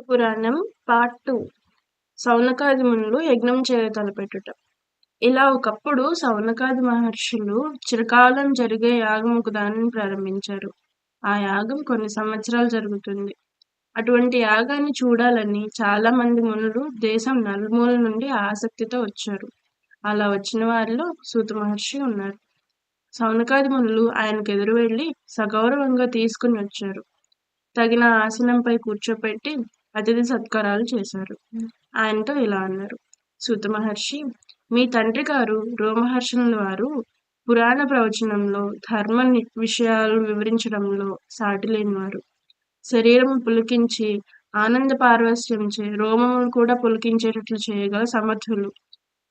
పురాణం part two. సౌనకాది మునులు యజ్ఞం చేయ తలపెట్టుట. ఇలా ఒకప్పుడు సౌనకాది మహర్షులు చిరకాలం జరిగే యాగం ఒక దానిని ప్రారంభించారు. ఆ యాగం కొన్ని సంవత్సరాలు జరుగుతుంది. అటువంటి యాగాన్ని చూడాలని చాలా మంది మునులు దేశం నలుమూల నుండి ఆసక్తితో వచ్చారు. అలా వచ్చిన వారిలో సూత మహర్షి ఉన్నారు. సౌనకాది మునులు ఆయనకు ఎదురు వెళ్ళి సగౌరవంగా తీసుకుని వచ్చారు. తగిన ఆసనంపై కూర్చోపెట్టి అతిథి సత్కారాలు చేశారు. ఆయనతో ఇలా అన్నారు. సూత మహర్షి మీ తండ్రి గారు రోమహర్షుల వారు పురాణ ప్రవచనంలో ధర్మ ని- విషయాలు వివరించడంలో సాటి లేనివారు. శరీరం పులికించి ఆనంద పార్వస్యంచే రోమములు కూడా పులికించేటట్లు చేయగల సమర్థులు.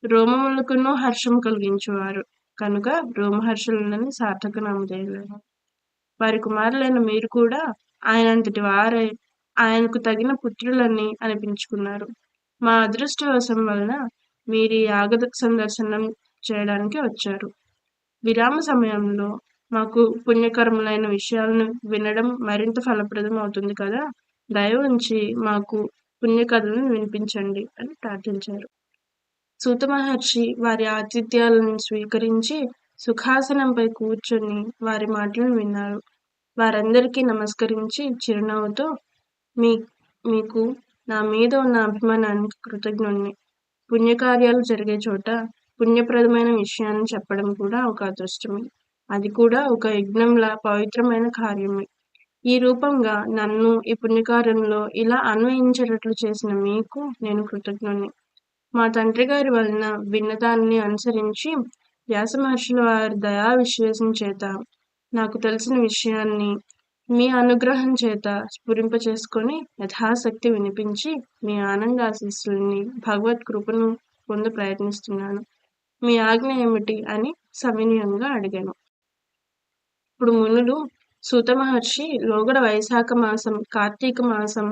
రోమములకును హర్షం కలిగించేవారు. కనుక రోమహర్షులని సార్థక నామధేయులు వారి. కుమారులైన మీరు కూడా ఆయనంతటి వారే ఆయనకు తగిన పుత్రులని అనిపించుకున్నారు. మా అదృష్టవశం వలన మీరు ఈ యాగ సందర్శనం చేయడానికి వచ్చారు. విరామ సమయంలో మాకు పుణ్యకర్మలైన విషయాలను వినడం మరింత ఫలప్రదం అవుతుంది కదా? దయ ఉంచి మాకు పుణ్యకథలను వినిపించండి అని ప్రార్థించారు. సూత మహర్షి వారి ఆతిథ్యాలను స్వీకరించి సుఖాసనంపై కూర్చొని వారి మాటలను విన్నారు. వారందరికీ నమస్కరించి చిరునవ్వుతో మీ మీకు నా మీద ఉన్న అభిమానానికి కృతజ్ఞుణ్ణి. పుణ్యకార్యాలు జరిగే చోట పుణ్యప్రదమైన విషయాన్ని చెప్పడం కూడా ఒక అదృష్టమే. అది కూడా ఒక యజ్ఞంలా పవిత్రమైన కార్యమే. ఈ రూపంగా నన్ను ఈ పుణ్యకార్యంలో ఇలా అన్వయించేటట్లు చేసిన మీకు నేను కృతజ్ఞుణ్ణి. మా తండ్రి గారి వలన విన్నదాన్ని అనుసరించి వ్యాస మహర్షుల వారి దయా విశ్లేషణ చేత నాకు తెలిసిన విషయాన్ని మీ అనుగ్రహం చేత స్ఫురింప చేసుకొని యథాశక్తి వినిపించి మీ ఆనంద ఆశీస్సుల్ని భగవత్ కృపను పొంద ప్రయత్నిస్తున్నాను. మీ ఆజ్ఞ ఏమిటి అని సవినయంగా అడిగాను. ఇప్పుడు మునులు సూత మహర్షి లోగడ వైశాఖ మాసం కార్తీక మాసం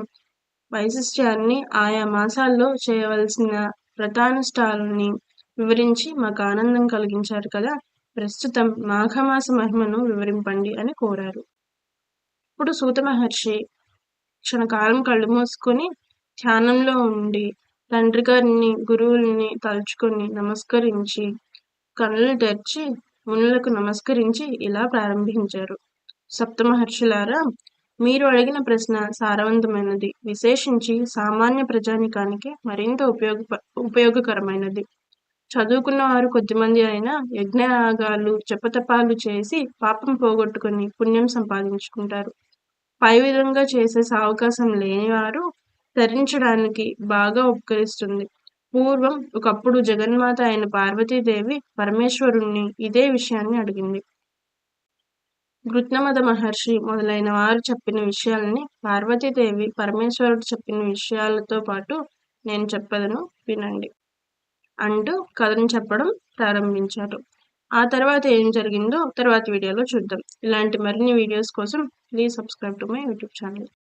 వైశిష్ట్యాన్ని ఆయా మాసాల్లో చేయవలసిన వ్రతానుష్ఠానాలని వివరించి మాకు ఆనందం కలిగించారు కదా ప్రస్తుతం మాఘమాస మహిమను వివరింపండి అని కోరారు. ఇప్పుడు సూత మహర్షి క్షణకాలం కళ్ళు మూసుకొని ధ్యానంలో ఉండి తండ్రి గారిని గురువుల్ని తలుచుకొని నమస్కరించి కళ్ళు తెరిచి మునులకు నమస్కరించి ఇలా ప్రారంభించారు. సప్త మహర్షులారా మీరు అడిగిన ప్రశ్న సారవంతమైనది. విశేషించి సామాన్య ప్రజానికానికి మరింత ఉపయోగ ఉపయోగకరమైనది. చదువుకున్న వారు కొద్దిమంది అయినా యజ్ఞయాగాలు జపతపాలు చేసి పాపం పోగొట్టుకొని పుణ్యం సంపాదించుకుంటారు. పై విధంగా చేసే అవకాశం లేనివారు ధరించడానికి బాగా ఉపకరిస్తుంది. పూర్వం ఒకప్పుడు జగన్మాత అయిన పార్వతీదేవి పరమేశ్వరుణ్ణి ఇదే విషయాన్ని అడిగింది. గృత్నమద మహర్షి మొదలైన వారు చెప్పిన విషయాలని పార్వతీదేవి పరమేశ్వరుడు చెప్పిన విషయాలతో పాటు నేను చెప్పదను వినండి. అంటూ కథను చెప్పడం ప్రారంభించారు. ఆ తర్వాత ఏం జరిగిందో తర్వాత వీడియోలో చూద్దాం. ఇలాంటి మరిన్ని వీడియోస్ కోసం please subscribe to my YouTube channel